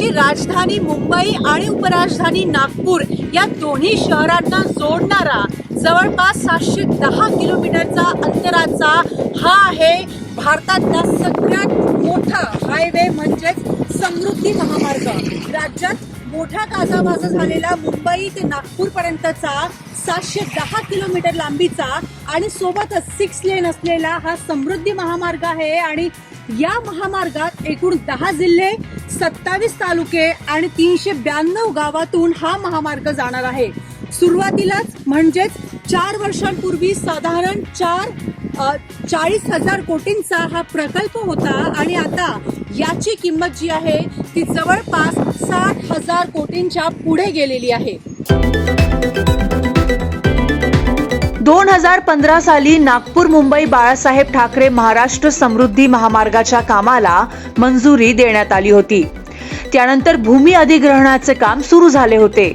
राजधानी मुंबई आणि उपराजधानी नागपूर या दोन्ही शहरांना जोडणारा जवळपास सातशे दहा किलोमीटरचा अंतराचा हा आहे भारतातला सगळ्यात मोठा हायवे म्हणजेच समृद्धी महामार्ग. राज्यात मोठा गाजावाजा झालेला मुंबई ते नागपूरपर्यंतचा सातशे दहा किलोमीटर लांबीचा आणि सोबतच सिक्स लेन असलेला हा समृद्धी महामार्ग आहे आणि या महामार्गात एकूण दहा जिल्हे सत्तावीस तालुके आणि तीनशे ब्याण्णव गावातून हा महामार्ग जाणार आहे. सुरुवातीलाच म्हणजेच चार वर्षांपूर्वी साधारण चार चाळीस हजार कोटींचा हा प्रकल्प होता आणि आता याची किंमत जी आहे ती जवळपास साठ हजार कोटींच्या पुढे गेलेली आहे. दोन हजार पंधरा साली नागपूर मुंबई बाळासाहेब ठाकरे महाराष्ट्र समृद्धी महामार्गाच्या कामाला मंजुरी देण्यात आली होती. त्यानंतर भूमी अधिग्रहणाचे काम सुरू झाले होते.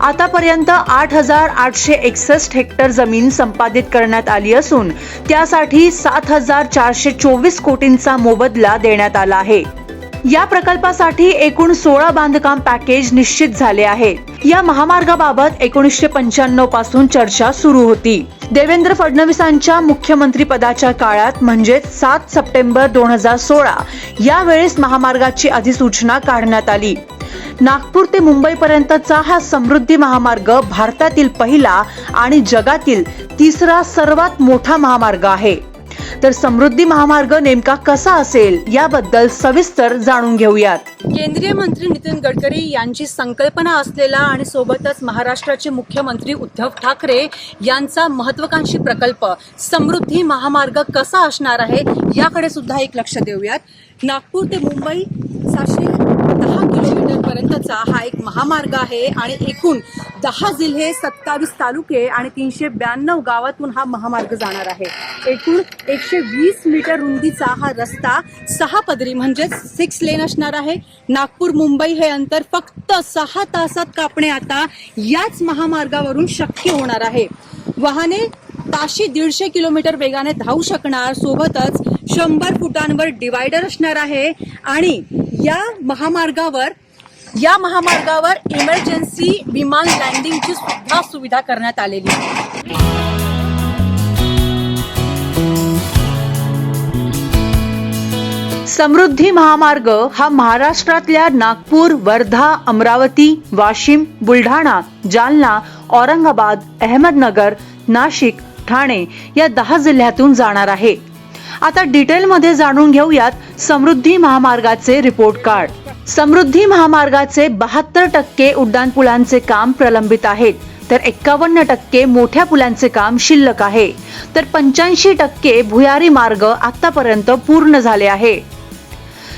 आतापर्यंत आठ हजार आठशे एकसष्ट हेक्टर जमीन संपादित करण्यात आली असून त्यासाठी सात हजार चारशे चोवीस कोटींचा मोबदला देण्यात आला आहे. या प्रकल्पासाठी एकूण सोळा बांधकाम पॅकेज निश्चित झाले आहे. या महामार्गाबाबत एकोणीसशे पंच्याण्णवपासून चर्चा सुरू होती. देवेंद्र फडणवीसांच्या मुख्यमंत्री पदाच्या काळात म्हणजेच सात सप्टेंबर दोन हजार सोळा यावेळेस महामार्गाची अधिसूचना काढण्यात आली. नागपूर ते मुंबई पर्यंतचा हा समृद्धी महामार्ग भारतातील पहिला आणि जगातील तिसरा सर्वात मोठा महामार्ग आहे. तर समृद्धी महामार्ग नेमका कसा असेल याबद्दल सविस्तर जाणून घेऊयात. केंद्रीय मंत्री नितीन गडकरी यांची संकल्पना असलेला आणि सोबतच महाराष्ट्राचे मुख्यमंत्री उद्धव ठाकरे यांचा महत्वाकांक्षी प्रकल्प समृद्धी महामार्ग कसा असणार आहे याकडे सुद्धा एक लक्ष देऊयात. नागपूर ते मुंबई सातशे दहा किलोमीटरपर्यंतचा हा एक महामार्ग आहे आणि एकूण दहा जिल्हे सत्तावीस तालुके आणि तीनशे ब्याण्णव गावातून हा महामार्ग जाणार आहे. एकूण एकशे वीस मीटर रुंदीचा हा रस्ता सहा पदरी म्हणजेच सिक्स लेन असणार आहे. नागपूर मुंबई हे अंतर फक्त सहा तासात कापणे आता याच महामार्गावरून शक्य होणार आहे. वाहने ताशी दीडशे किलोमीटर वेगाने धावू शकणार सोबतच शंभर फुटांवर डिवायडर असणार आहे आणि या महामार्गावर या महामार्गावर इमर्जन्सी विमान लँडिंगची सुद्धा सुविधा करण्यात आलेली आहे. समृद्धी महामार्ग हा महाराष्ट्रातल्या नागपूर वर्धा अमरावती वाशिम बुलढाणा जालना औरंगाबाद अहमदनगर नाशिक ठाणे या दहा जिल्ह्यातून जाणार आहे. आता डिटेलमध्ये जाणून घेऊयात समृद्धी महामार्गाचे रिपोर्ट कार्ड समृद्धी महामार्गाचे बहात्तर टक्के उड्डाणपुलांचे काम प्रलंबित आहेत तर एक्कावन्न टक्के मोठ्या पुलांचे काम शिल्लक आहे. तर पंच्याऐंशी टक्के भुयारी मार्ग आतापर्यंत पूर्ण झाले आहे.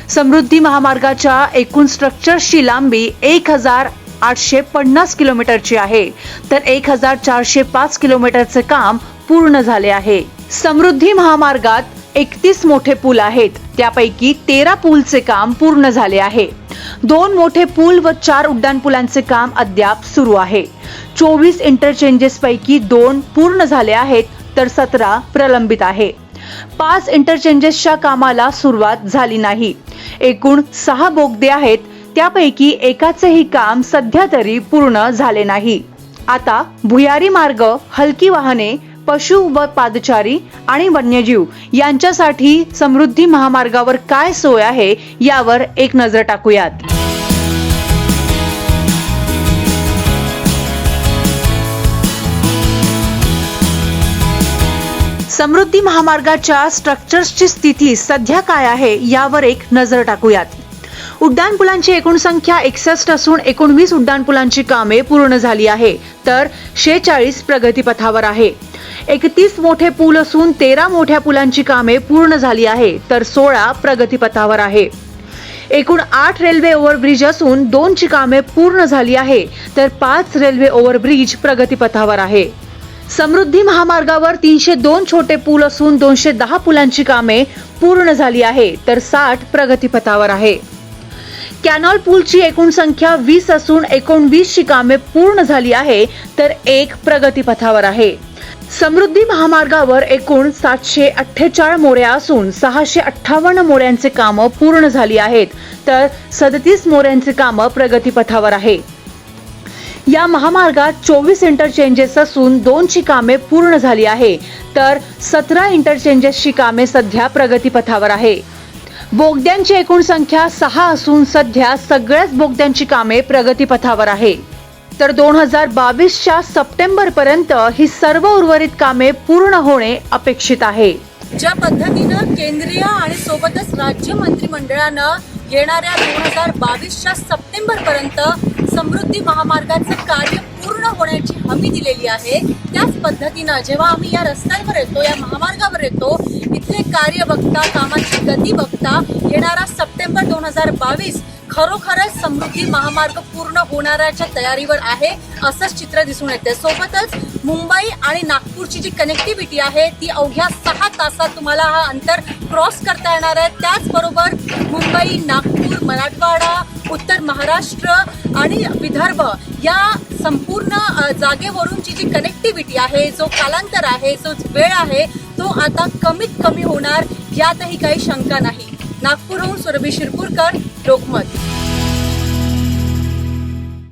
समृद्धी महामार्गाच्या एकूण स्ट्रक्चर्सची लांबी एक हजार आठशे पन्नास किलोमीटरची आहे. तर एक हजार चारशे पाच किलोमीटरचे काम पूर्ण झाले आहे. समृद्धी महामार्गात एकतीस मोठे पूल आहेत. त्यापैकी तेरा पूलचे काम पूर्ण झाले आहे. दोन मोठे पूल व चार उड्डाणपुलांचे काम अद्याप सुरू आहे. चोवीस इंटरचेंजेस पैकी दोन पूर्ण झाले आहेत तर सतरा प्रलंबित आहे. पाच इंटरचेंजेसच्या कामाला सुरुवात झाली नाही. एकूण सहा बोगदे आहेत त्यापैकी एकाचेही काम सध्या तरी पूर्ण झाले नाही. आता भुयारी मार्ग हलकी वाहने पशु व पादचारी आणि वन्यजीव यांच्यासाठी समृद्धी महामार्गावर काय सोय आहे यावर एक नजर टाकूयात. समृद्धी महामार्गाच्या स्ट्रक्चर्सची स्थिती सध्या काय आहे यावर एक नजर टाकूयात. उड्डाणपुलांची एकूण संख्या एकसष्ट असून एकोणवीस उड्डाणपुलांची कामे पूर्ण झाली आहे. तर शेचाळीस प्रगतीपथावर आहे. एकतीस मोठे पूल असून तेरा मोठ्या पुलांची कामे पूर्ण झाली आहे तर सोळा प्रगतीपथावर आहे. एकूण आठ रेल्वे ओव्हरब्रिज असून दोनची कामे पूर्ण झाली आहे तर पाच रेल्वे ओव्हरब्रिज प्रगतीपथावर आहे. समृद्धी महामार्गावर तीनशे दोन छोटे पूल असून दोनशे दहा पुलांची कामे पूर्ण झाली आहे तर साठ प्रगतीपथावर आहे. कॅनॉल पूलची एकूण संख्या वीस असून एकोणवीसची कामे पूर्ण झाली आहे तर एक प्रगतीपथावर आहे. समृद्धी महामार्गावर एकूण सातशे अठ्ठेचाळ मोऱ्या असून सहाशे अठ्ठावन्न मोऱ्यांचे कामं पूर्ण झाली आहेत. तर सदतीस मोऱ्यांचे कामं प्रगतीपथावर आहे. या महामार्गात चोवीस इंटरचेंजेस असून दोनची कामे पूर्ण झाली आहे. तर सतरा इंटरचेंजेसची कामे सध्या प्रगतीपथावर आहे. बोगद्यांची एकूण संख्या सहा असून सध्या सगळ्याच बोगद्यांची कामे प्रगतीपथावर आहे. तर दोन हजार बावीसच्या सप्टेंबर पर्यंत ही सर्व उर्वरित कामे पूर्ण होणे अपेक्षित आहे. ज्या पद्धतीनं केंद्रीय आणि सोबतच राज्य मंत्रिमंडळानं येणाऱ्या दोन हजार बावीसच्या सप्टेंबर पर्यंत समृद्धी महामार्गाचं कार्य पूर्ण होण्याची हमी दिलेली आहे. त्याच पद्धतीनं जेव्हा आम्ही या रस्त्यांवर येतो या महामार्गावर येतो इथले कार्य बघता कामाची गती बघता येणारा सप्टेंबर दोन हजार बावीस खरोखरच समृद्धी महामार्ग पूर्ण होणाऱ्याच्या तयारीवर आहे असंच चित्र दिसून येते सोबतच मुंबई आणि नागपूरची जी कनेक्टिव्हिटी आहे ती अवघ्या सहा तासात तुम्हाला हा अंतर क्रॉस करता येणार आहे. त्याचबरोबर मुंबई नागपूर मराठवाडा उत्तर महाराष्ट्र आणि विदर्भ या संपूर्ण जागेवरून जागेवरूनची जी कनेक्टिव्हिटी आहे जो कालांतर आहे जो वेळ आहे तो आता कमीत कमी होणार यातही काही शंका नाही. नागपूरहून सुरभी शिरपूरकर लोकमत.